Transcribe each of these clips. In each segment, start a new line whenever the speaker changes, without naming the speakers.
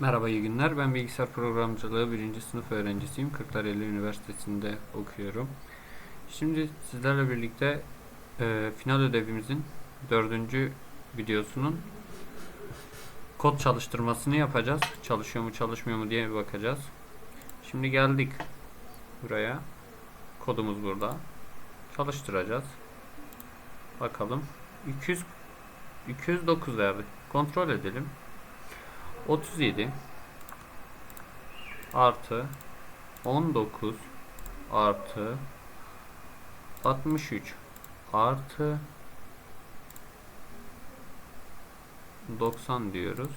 Merhaba iyi günler. Ben bilgisayar programcılığı 1. sınıf öğrencisiyim. Kırklareli Üniversitesi'nde okuyorum. Şimdi sizlerle birlikte e, final ödevimizin dördüncü videosunun kod çalıştırmasını yapacağız. Çalışıyor mu çalışmıyor mu diye bir bakacağız. Şimdi geldik buraya. Kodumuz burada. Çalıştıracağız. Bakalım. 200 209 verdi. Kontrol edelim. 37 artı 19 artı 63 artı 90 diyoruz.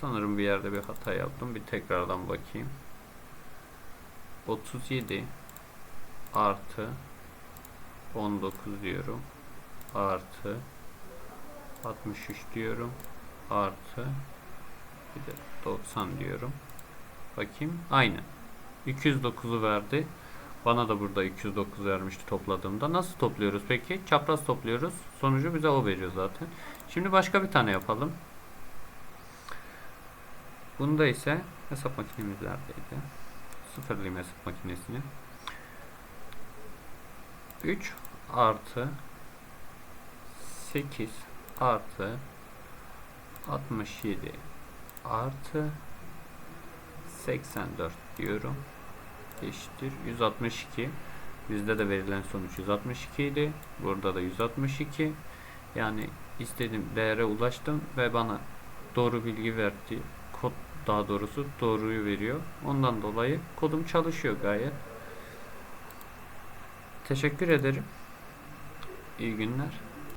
Sanırım bir yerde bir hata yaptım. Bir tekrardan bakayım. 37 artı 19 diyorum. Artı 63 diyorum. Artı bir de 90 diyorum. Bakayım. Aynı. 209'u verdi. Bana da burada 209 vermişti topladığımda. Nasıl topluyoruz peki? Çapraz topluyoruz. Sonucu bize o veriyor zaten. Şimdi başka bir tane yapalım. Bunda ise hesap makinemiz neredeydi? Sıfırlayayım hesap makinesini. 3 artı 8 artı 67 artı 84 diyorum. Eşittir 162. Bizde de verilen sonuç 162 idi. Burada da 162. Yani istediğim değere ulaştım ve bana doğru bilgi verdi. Kod daha doğrusu doğruyu veriyor. Ondan dolayı kodum çalışıyor gayet. Teşekkür ederim. İyi günler.